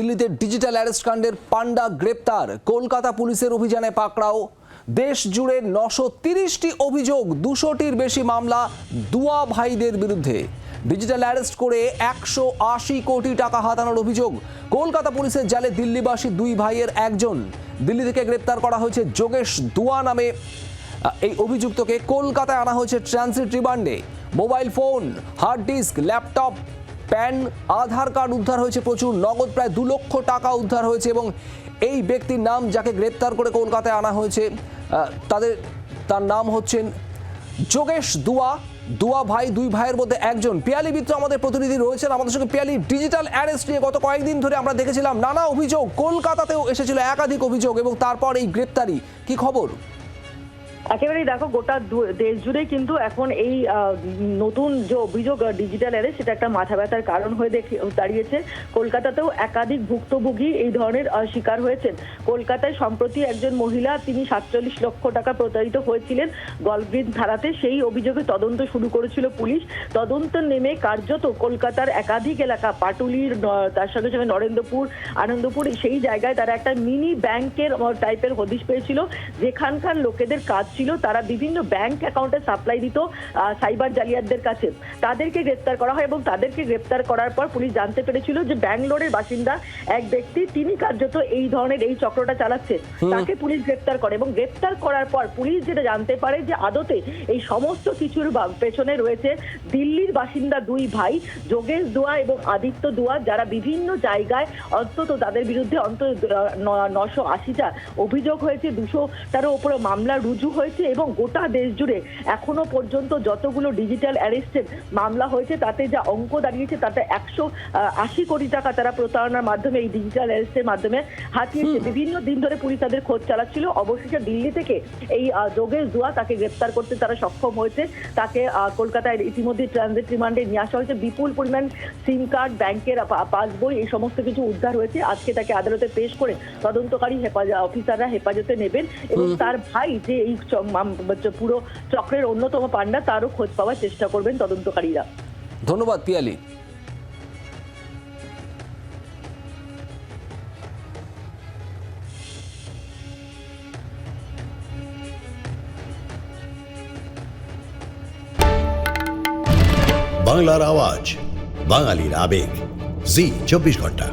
দিল্লিতে digital arrest কাণ্ডের পান্ডা গ্রেপ্তার। কলকাতা পুলিশের অভিযানে পাকড়াও। দেশ জুড়ে নশো তিরিশটি অভিযোগ, দুশোটির বেশি মামলা দুয়া ভাইদের বিরুদ্ধে। ডিজিটাল অ্যারেস্ট করে একশো আশি কোটি টাকা হাতানোর অভিযোগ। কলকাতা পুলিশের জালে দিল্লিবাসী দুই ভাইয়ের একজন। দিল্লি থেকে গ্রেপ্তার করা হয়েছে যোগেশ দুয়া নামে। এই অভিযুক্তকে কলকাতায় আনা হয়েছে ট্রানজিট রিমান্ডে। Mobile phone, hard disk, laptop PAN Aadhaar card উদ্ধার হয়েছে প্রচুর, নগদ প্রায় দু লক্ষ টাকা উদ্ধার হয়েছে এবং এই ব্যক্তির নাম যাকে গ্রেপ্তার করে কলকাতায় আনা হয়েছে তাদের, তার নাম হচ্ছেন যোগেশ দুয়া। দুয়া ভাই, দুই ভাইয়ের মধ্যে একজন। পিয়ালি মিত্র আমাদের প্রতিনিধি রয়েছেন, আমাদের সঙ্গে পিয়ালি ডিজিটাল অ্যারেস্ট নিয়ে গত কয়েকদিন ধরে আমরা দেখেছিলাম নানা অভিযোগ। কলকাতাতেও এসেছিল একাধিক অভিযোগ এবং তারপর এই গ্রেপ্তারি। কি খবর? একেবারেই দেখো গোটা দেশ জুড়ে কিন্তু এখন এই নতুন যে অভিযোগ ডিজিটাল অ্যারেস্ট সেটা একটা মাথা ব্যথার কারণ হয়ে দাঁড়িয়েছে। কলকাতাতেও একাধিক ভুক্তভোগী এই ধরনের শিকার হয়েছেন। কলকাতায় সম্প্রতি একজন মহিলা, তিনি সাতচল্লিশ লক্ষ টাকা প্রতারিত হয়েছিলেন গলগ্রিন ধারাতে। সেই অভিযোগে তদন্ত শুরু করেছিল পুলিশ। তদন্ত নেমে কার্যত কলকাতার একাধিক এলাকা, পাটুলির তার সঙ্গে সঙ্গে নরেন্দ্রপুর, আনন্দপুর, সেই জায়গায় তারা একটা মিনি ব্যাংকের টাইপের হদিশ পেয়েছিল। যেখানকার লোকেদের কাজ ছিল তারা বিভিন্ন ব্যাংক অ্যাকাউন্টে সাপ্লাই দিত সাইবার জালিয়াতদের কাছে। তাদেরকে গ্রেপ্তার করা হয় এবং তাদেরকে গ্রেপ্তার করার পর পুলিশ জানতে পেরেছিল যে ব্যাঙ্গালোরের বাসিন্দা এক ব্যক্তি তিনি কার্যত এই ধরনের এই চক্রটা চালাচ্ছে। তাকে পুলিশ গ্রেপ্তার করে এবং গ্রেপ্তার করার পর পুলিশ যেটা জানতে পারে যে আদতে এই সমস্ত কিছুর পেছনে রয়েছে দিল্লির বাসিন্দা দুই ভাই যোগেশ দোয়া এবং আদিত্য দোয়া যারা বিভিন্ন জায়গায় অন্তত তাদের বিরুদ্ধে অন্তত নশো আশিটা অভিযোগ হয়েছে। দুশোটারও ওপরে মামলা রুজু হয়েছে এবং গোটা দেশ জুড়ে এখনও পর্যন্ত যতগুলো ডিজিটাল অ্যারেস্টের মামলা হয়েছে তাতে যা অঙ্ক দাঁড়িয়েছে তাতে একশো আশি কোটি টাকা তারা প্রতারণার মাধ্যমে এই ডিজিটাল অ্যারেস্টের মাধ্যমে হাতিয়েছে। বিভিন্ন দিন ধরে পুলিশ তাদের খোঁজ চালাচ্ছিল। অবশেষে দিল্লি থেকে এই যোগেশ দুয়া তাকে গ্রেপ্তার করতে তারা সক্ষম হয়েছে। তাকে আহ, কলকাতায় ইতিমধ্যে ট্রানজিট রিমান্ডে নিয়ে আসা হয়েছে। বিপুল পরিমাণ সিম কার্ড ব্যাংকের পাসবই এই সমস্ত কিছু উদ্ধার হয়েছে। আজকে তাকে আদালতে পেশ করে তদন্তকারী হেফাজত অফিসাররা হেফাজতে নেবেন এবং তার ভাই যে এই পুরো চক্রের অন্যতম পান্ডা তারও খোঁজ পাওয়ার চেষ্টা করবেন তদন্তকারীরা। ধন্যবাদ পিয়ালি। বাংলার আওয়াজ বাঙালির আবেগ। জি চব্বিশ ঘণ্টা।